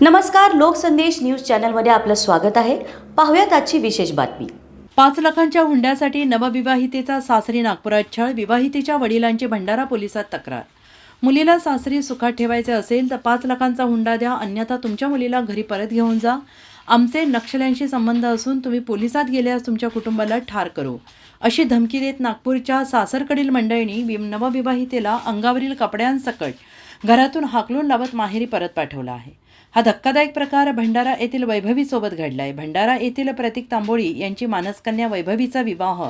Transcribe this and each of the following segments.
नमस्कार लोकसंदेश न्यूज चॅनलमध्ये आपलं स्वागत आहे. पाहूयात आजची विशेष बातमी. पाच लाखांच्या हुंड्यासाठी नवविवाहितेचा सासरी नागपुरात छळ विवाहितेच्या वडिलांची भंडारा पोलिसात तक्रार. मुलीला सासरी सुखात ठेवायचे असेल तर पाच लाखांचा हुंडा द्या अन्यथा तुमच्या मुलीला घरी परत घेऊन जा. आमचे नक्षल्यांशी संबंध असून तुम्ही पोलिसात गेल्यास तुमच्या कुटुंबाला ठार करू. अशी धमकी देत नागपूरच्या सासरकडील मंडळींनी नवविवाहितेला अंगावरील कपड्यांसकट घरातून हाकलून लावत माहेरी परत पाठवला आहे. हा धक्कादायक प्रकार भंडारा येथील वैभवीसोबत घडलाय. भंडारा येथील प्रतीक तांबोळी यांची मानसकन्या वैभवीचा विवाह.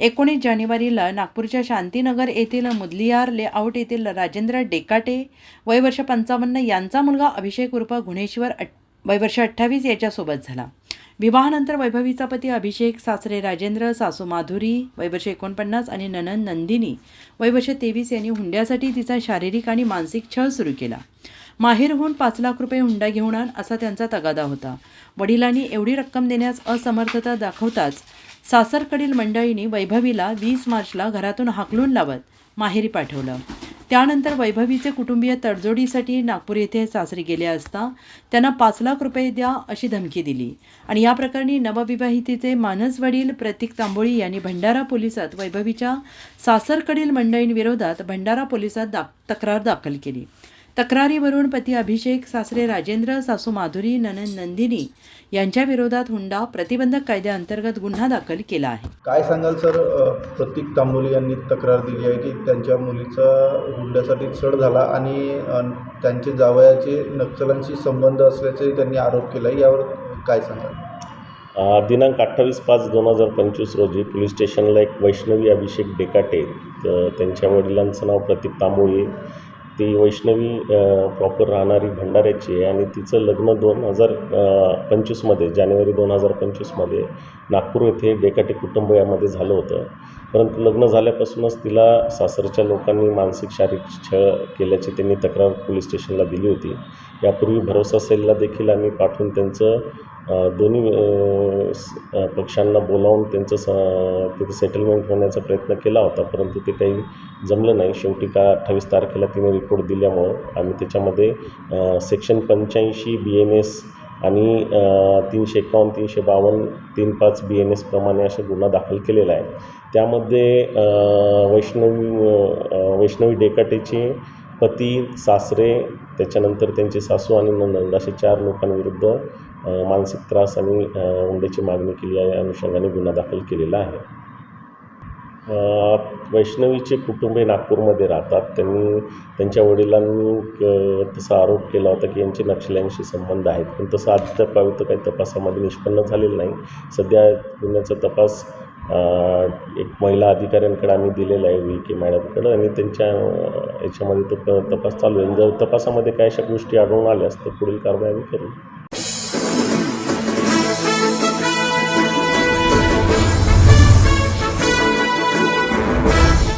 एकोणीस जानेवारीला नागपूरच्या शांतीनगर येथील मुदलियार लेआउट येथील राजेंद्र डेकाटे वयवर्ष पंचावन्न यांचा मुलगा अभिषेक उर्फ गुणेश्वर अट वयवर्ष अठ्ठावीस याच्यासोबत झाला. विवाहानंतर वैभवीचा पती अभिषेक सासरे राजेंद्र सासू माधुरी वयवर्ष एकोणपन्नास आणि ननन नंदिनी वयवर्ष तेवीस यांनी हुंड्यासाठी तिचा शारीरिक आणि मानसिक छळ सुरू केला. माहेरहून पाच लाख रुपये हुंडा घेऊन आण असा त्यांचा तगादा होता. वडिलांनी एवढी रक्कम देण्यास असमर्थता दाखवताच सासरकडील मंडळींनी वैभवीला वीस मार्चला घरातून हाकलून लावत माहेरी पाठवलं. त्यानंतर वैभवीचे कुटुंबीय तडजोडीसाठी नागपूर येथे सासरी गेले असता त्यांना पाच लाख रुपये द्या अशी धमकी दिली. आणि या प्रकरणी नवविवाहितेचे मानस वडील प्रतीक तांबोळी यांनी भंडारा पोलिसात वैभवीच्या सासरकडील मंडळींविरोधात भंडारा पोलिसात दा तक्रार दाखल केली. तक्रारीवरून पती अभिषेक सासरे राजेंद्र सासू माधुरी ननन नंदिनी यांच्या विरोधात हुंडा प्रतिबंधक कायद्याअंतर्गत गुन्हा दाखल केला आहे. काय सांगाल सर प्रतीक तांबोली यांनी तक्रार दिली आहे की त्यांच्या मुलीचा हुंड्यासाठी छळ झाला आणि त्यांचे जावयाचे नक्षलांशी संबंध असल्याचे त्यांनी आरोप केला यावर काय सांगाल? दिनांक अठ्ठावीस पाच दोन हजार पंचवीस रोजी पोलीस स्टेशनला एक वैष्णवी अभिषेक डेकाटे त्यांच्या वडिलांचं नाव प्रतीक तांबोळी ती वैष्णवी प्रॉपर राहणारी भंडाऱ्याची आहे आणि तिचं लग्न दोन हजार पंचवीसमध्ये जानेवारी दोन हजार पंचवीसमध्ये नागपूर येथे डेकाटे कुटुंब यामध्ये झालं होतं. परंतु लग्न झाल्यापासूनच तिला सासरच्या लोकांनी मानसिक शारीरिक छळ केल्याची त्यांनी तक्रार पोलीस स्टेशनला दिली होती. यापूर्वी भरोसा सेलला देखील आम्ही पाठवून त्यांचं दोन्ही स- पक्षांना बोलावून त्यांचं स तिथे सेटलमेंट होण्याचा प्रयत्न केला होता परंतु ते काही जमलं नाही. शेवटी का अठ्ठावीस तारखेला तिने रिपोर्ट दिल्यामुळं आम्ही त्याच्यामध्ये सेक्शन पंच्याऐंशी बी एन एस आणि तीनशे एकावन्न तीनशे बावन्न तीन पाच बी एन एसप्रमाणे असा गुन्हा दाखल केलेला आहे. त्यामध्ये वैष्णवी वैष्णवी डेकाटेचे पती सासरे त्याच्यानंतर त्यांचे सासू आणि नंद असे चार लोकांविरुद्ध मानसिक त्रास आणि हुंड्याची मागणी केली आहे. या अनुषंगाने गुन्हा दाखल केलेला आहे. वैष्णवीचे कुटुंब हे नागपूरमध्ये राहतात. त्यांनी त्यांच्या वडिलांनी तसा आरोप केला होता की यांचे नक्षल्यांशी संबंध आहेत. पण तसं अद्याप तर काही तपासामध्ये निष्पन्न झालेलं नाही. सध्या गुन्ह्याचा तपास एक महिला अधिकाऱ्यांकडे आम्ही दिलेला आहे वी के मॅडमकडं आणि त्यांच्या याच्यामध्ये तो तपास चालू आहे. जर तपासामध्ये काय अशा गोष्टी आढळून आल्यास तर पुढील कारवाई आम्ही करू.